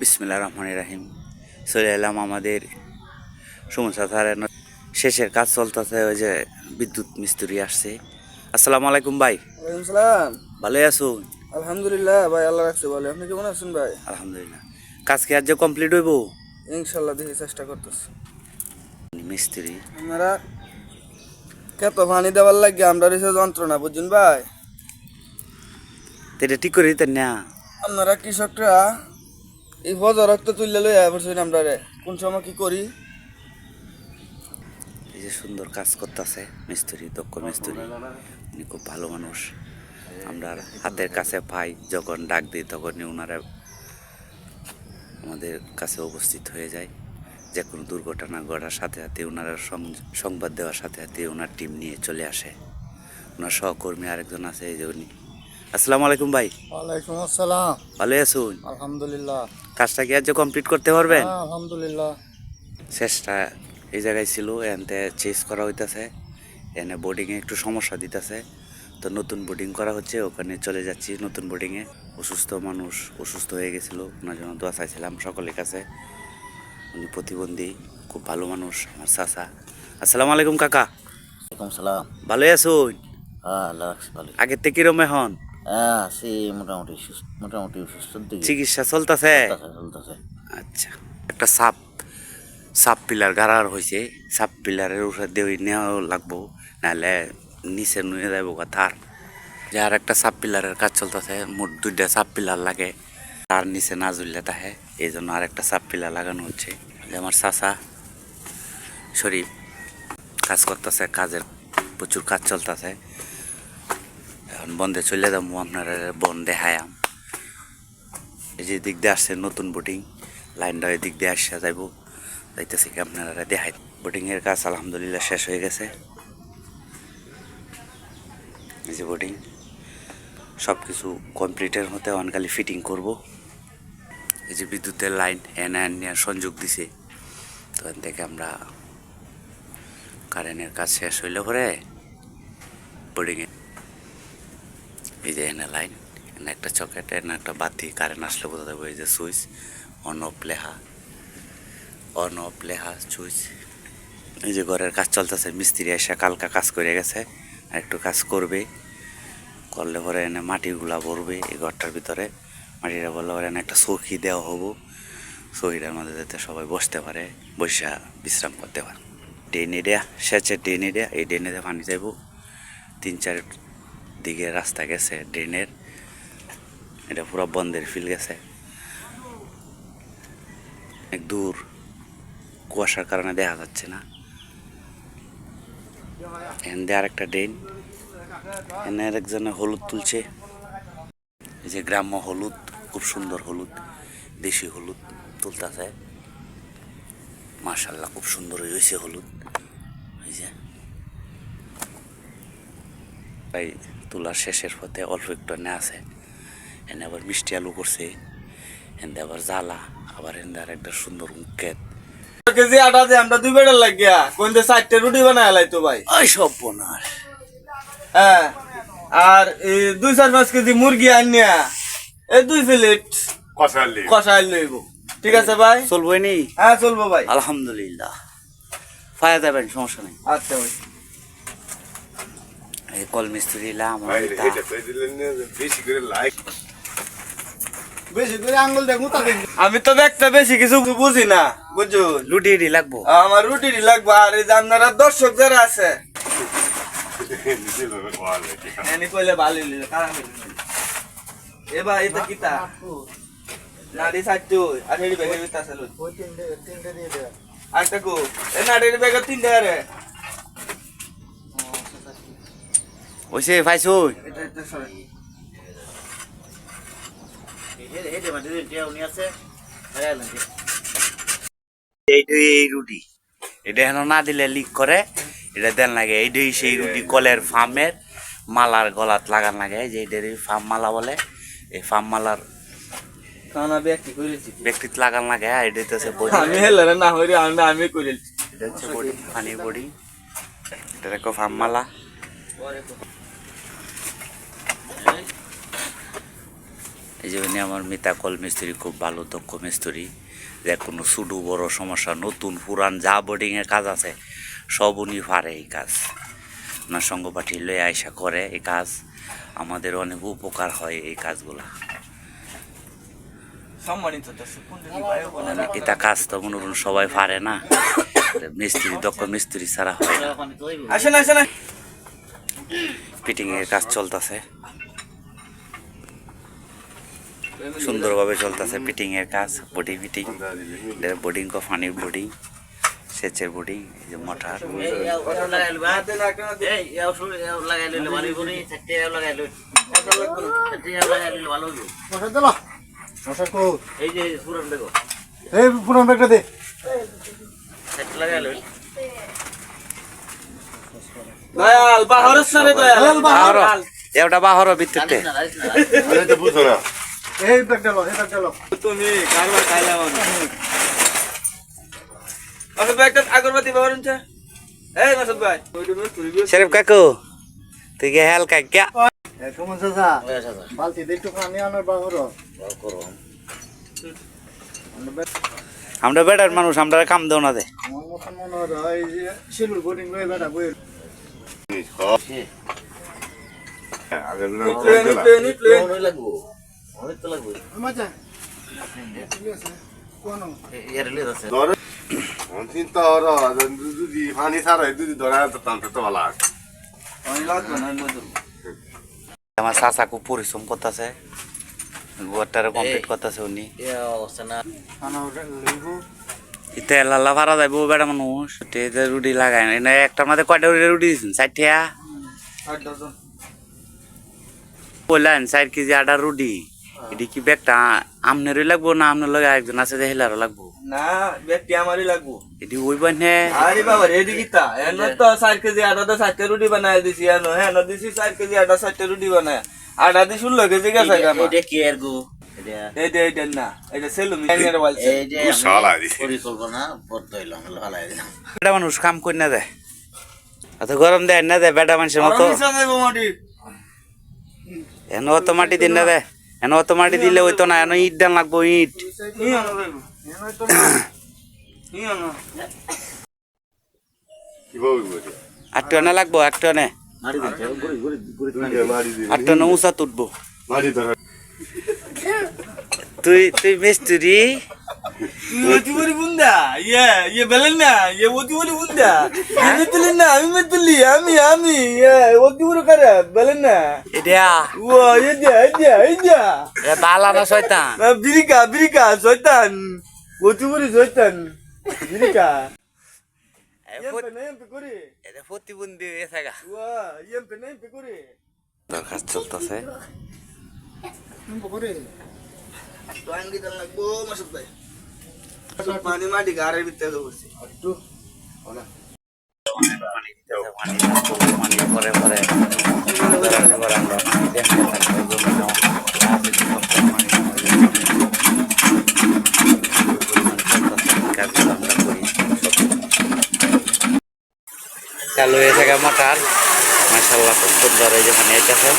বিসমিল্লা রহমান রাহিম। চলে এলাম আমাদের সমস্যা ধারে শেষের কাজ চলতেছে ওই যে বিদ্যুৎ মিস্ত্রি আসছে। আসসালামু আলাইকুম ভাই। সালাম। ভালোই আছো আলহামদুলিল্লাহ ভাই আল্লাহ রাখছে ভালো। আপনি কেমন আছেন ভাই? আলহামদুলিল্লাহ। কাজ কি আজ যে কমপ্লিট হইব? ইনশাল্লাহ দেখি চেষ্টা করতেছি। মিস্ত্রি। আপনারা কত পানি দেওয়ার লাগে আমরা রয়েছে যন্ত্রণা বুঝুন ভাই? এটা ঠিক করে দিতেন না। আপনারা কৃষকরা এই ফজর রক্ত তুললে লই পড়ছেন আমরা রে কোন সময় কি করি? এই যে সুন্দর কাজ করতেছে মিস্ত্রি দক্ষ মিস্ত্রি। উনি খুব ভালো মানুষ। আমরা হাতের কাছে পাই যখন ডাক দিই তখনই ওনারা আমাদের কাছে উপস্থিত হয়ে যায়। যে কোনো দুর্ঘটনা ঘটার সাথে সাথে ওনারা সংবাদ দেওয়ার সাথে সাথে ওনার টিম নিয়ে চলে আসে। ওনার সহকর্মী আরেকজন আছে এই যে উনি। আসসালামু আলাইকুম ভাই। ওয়ালাইকুম আসসালাম। ভালো আছুন আলহামদুলিল্লাহ। কাজটা কি আজ কমপ্লিট করতে পারবেন? আলহামদুলিল্লাহ। চেষ্টা এই জায়গায় ছিল এনতে চেস করা হইতাছে। এনে বোর্ডিংয়ে একটু সমস্যা দিতেছে। তো নতুন বোর্ডিং করা হচ্ছে ওখানে চলে যাচ্ছি নতুন বোর্ডিংয়ে অসুস্থ মানুষ অসুস্থ হয়ে গেছিল ওনার জন্য দোয়া চাইছিলাম সকলের কাছে। উনি প্রতিবন্ধী খুব ভালো মানুষ আমার চাচা। আসসালামু আলাইকুম কাকা। ওয়ালাইকুম সালাম। ভালো আছুন হ্যাঁ আল্লাহ ভালো। আগের থেকে কিরম এখন? হ্যাঁ সে মোটামুটি সুস্থ মোটামুটি সুস্থর চিকিৎসা চলতেছে? চলতেছে, আচ্ছা একটা সাপ সাপ পিলার গাড়ার হয়েছে সাপ পিলারের উপরে দিয়ে নেওয়া লাগবো নাহলে নিচে নুয়ে যাব তার। যে আর একটা সাপ পিলারের কাজ চলতেছে মোট দুইটা সাপ পিলার লাগে তার নিচে না ঝুললে তাহে এই জন্য আর একটা সাপ পিলার লাগানো হচ্ছে। আমার চাচা শরীফ কাজ করতেছে কাজের প্রচুর কাজ চলতেছে। এখন বন্ধে চলে যাব, আপনারা বন দেখায়াম এই যে দিক দিয়ে আসছে নতুন বোটিং লাইনটা এই দিক দিয়ে আসছে যাইব। যাইতেছে কি আপনারা দেখাই। বোটিংয়ের কাজ আলহামদুলিল্লাহ শেষ হয়ে গেছে। এই যে বোটিং সব কিছু কমপ্লিটের মধ্যে অনকালি ফিটিং করব। এই যে বিদ্যুতের লাইন এন এন সংযোগ দিছে। তো এখান থেকে আমরা কারেন্টের কাজ শেষ হইলে পরে বোর্ডিংয়ে যে এনে লাইন, এনে একটা চকেট, এনে একটা বাতি কারেন্ট আসলে বোঝা যাবে এই যে সুইচ অন অফ লেখা। অন অফ লেখা সুইচ এই যে ঘরের কাজ চলতেছে, মিস্ত্রি এসে কালকা কাজ করে গেছে, আর একটু কাজ করবে। করলে পরে এনে মাটিগুলা ভরবে এই ঘরটার ভিতরে। মাটিটা বললে পরে এনে একটা চৌকি দেওয়া হব। চৌকিটার মধ্যে যাতে সবাই বসতে পারে, বসে বিশ্রাম করতে পারে। ড্রেনে দেয়া, সেচের ড্রেনে দেয়া, এই ড্রেনে দিয়ে পানি যাইব তিন চার দিকে রাস্তা গেছে, ড্রেনের। এটা পুরো বন্ধের ফিল গেছে। অনেক দূর কুয়াশার কারণে দেখা যাচ্ছে না। এখান দিয়ে আরেকটা ড্রেন। এখানে একজনে হলুদ তুলছে। এই যে গ্রাম্য হলুদ, খুব সুন্দর হলুদ, দেশি হলুদ তুলতেছে। মার্শাল্লাহ খুব সুন্দর হয়েছে হলুদ। এই যে তাই তোলার শেষের পথে অল্প একটু এনে আছে। এনে আবার মিষ্টি আলু করছে। এনে আবার জ্বালা আবার এনে আর একটা সুন্দর উকেত কেজি আটা দিয়ে আমরা দুই বেটার লাগিয়া। কোন দিয়ে চারটে রুটি বানায় লাইতো ভাই। ওই সব বোনার। হ্যাঁ আর এই দুই চার পাঁচ কেজি মুরগি আনিয়া এই দুই প্লেট কষাই লইব। ঠিক আছে ভাই? চলবো নি হ্যাঁ চলবো ভাই। আলহামদুলিল্লাহ। ফায়া যাবেন সমস্যা নেই। আচ্ছা ভাই। এই কল মিস্ত্রি এলাম বেশি করে আঙ্গুল দেখো তাকে আমি তো দেখতে বেশি কিছু বুঝি না। বুঝছ লুটি লাগবো। আমার রুটি লাগবে আর এই আপনারা দর্শক যারা আছে। এনে কইলে ভালো কারা এবার এটা কিতা নাড়ি সাইটো আর হেডি ব্যাগে লই। ওই তিনটে তিনটে দিয়ে দে আরেকটা কো এ নাড়ির ব্যাগে তিনটে আরে। ওইসে সরে এইটাই এই রুটি এটা হেন না দিলে লিক করে এটা দেন লাগে এইটাই সেই রুটি কলের ফার্মের মালার গলাত লাগান লাগে যে এটার ফার্ম মালা বলে এই ফার্ম মালার কানা ব্যক্তি করেছি ব্যক্তিত লাগান লাগে এটা হচ্ছে বডি আমি হেলে না হইরে আমি আমি এটা হচ্ছে বডি পানি বডি এটা দেখো ফার্ম মালা এই যে উনি আমার মিতাকল মিস্ত্রি খুব ভালো দক্ষ মিস্ত্রি। যে কোনো ছোটো বড় সমস্যা নতুন পুরান যা বোর্ডিংয়ের কাজ আছে সব উনি পারে এই কাজ। ওনার সঙ্গপাঠী লয়ে আয়সা করে এই কাজ। আমাদের অনেক উপকার হয় এই কাজগুলা। সম্মানিত দর্শক বোনেরা, এটা কাজ তো মনে করুন সবাই পারে না। মিস্ত্রি দক্ষ মিস্ত্রি ছাড়া হয় না। আসেন আসেন আসেন। ফিটিং এর কাজ চলতেছে। সুন্দরভাবে চলতেছে ফিটিং এর কাজ বডি ফিটিং বোর্ডিং কো পানির বোর্ডিং সেচের বোর্ডিং এই যে মোটর হাতে না, একটা না, মশা দিল মশা কো এই যে পুরান দেখো এই পুরান ব্যাগটা দে দয়াল, দয়াল। দয়াল, বাহর। বাহর এটা বাহর ভিত্তিতে এই ব্যাগটা লো এই ব্যাগটা লো তুমি কারবার খাইলাম আমি। মাসুদ ভাই একটা আগরবাতি ব্যবহার হচ্ছে এই মাসুদ ভাই। ওইটা বেশ তুই বেশ- শরীফ কাকু তুই কে হেল কাকিয়া কেমন চাচা। বালতি দে একটু পানি আনার বাহর আমরা বেটার মানুষ আমরা কাম দেও না দে। আমার মতন মনে হয় এই যে শিলুর বোর্ডিং লয়ে বেটা বই প্লেন, প্লেন, প্লেন। লাগবো। চিন্তা হলো যদি পানি ছাড়া যদি ধরা টানতে তো ভালো। আমার চাচাকু পরিশ্রম করতেছে। গোয়ারটারে কমপ্লিট করতেছে উনি। ইয়া অবস্থা না আনা লইব ইতে ভাড়া যাইব বেটা মানুষ। তে রুটি লাগায় না। এনে একটা মাঝে কয়টা রুটি দিয়েছেন ষাটিয়া। বললেন চার কেজি আটা রুটি। এটি কি ব্যাগটা আমনেরই লাগবো না আমনের লগে একজন আছে যে হেলারও লাগবো? না ব্যক্তি আমারই লাগবো। এটি ওই বানে আরে বাবা রেডি কিতা এনে তো ষাট কেজি আটা তো ষাটটা রুটি বানায় দিছি এনো হ্যাঁ দিছি ষাট কেজি আটা ষাটটা রুটি বানায়। আটা দি ষোলো কেজি গেছে এটা কি আর গো? এটা না এটা সেলুমি এর। পরিকল্পনা বদ্ধ হইলাম দিলাম। মানুষ কাম করি না দেয় অত গরম দেয় না দেয় বেটা মানুষের মতো। এন অত মাটি দিন না দেয় এন অত মাটি দিলে হইতো না এন ইট দেন লাগবো ইট। আট টনে লাগবো একটু টনে। আট এনে উঁচা তুটবো। তুই তুই মিস্ত্রি? ইয়ে ইয়ে ইয়ে ইয়ে ইয়ে ইয়ে ইয়ে শয়তান না বিরিকা বিরিকা শয়তান ওটি বলি শয়তান বিরিকা ইয়ে পেনে এমপি করে এটা প্রতিবন্ধী এসে গা ওয়া ইয়ে পেনে এমপি করে কাজ চলতেছে করে টয়ন দিতে লাগবো মাসুদ ভাই পানি মাটি গাড়ির ভিতরে বসে একটু। চালু হয়েছে গা মোটর মাসাল্লাহ খুব সুন্দর এই যে পানি আইতেছে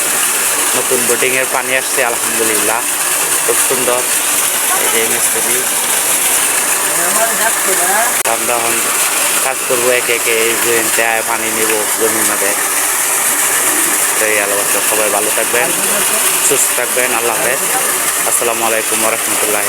নতুন বোটিং এর পানি আসছে আলহামদুলিল্লাহ খুব সুন্দর এই যে মিস্ত্রি এখন কাজ করব একে একে, এই জমিতে পানি নিব, জমির মধ্যে। তো এই আলোবাসা সবাই ভালো থাকবেন, সুস্থ থাকবেন, আল্লাহ হাফেজ। আসসালামু আলাইকুম রহমতুল্লাহ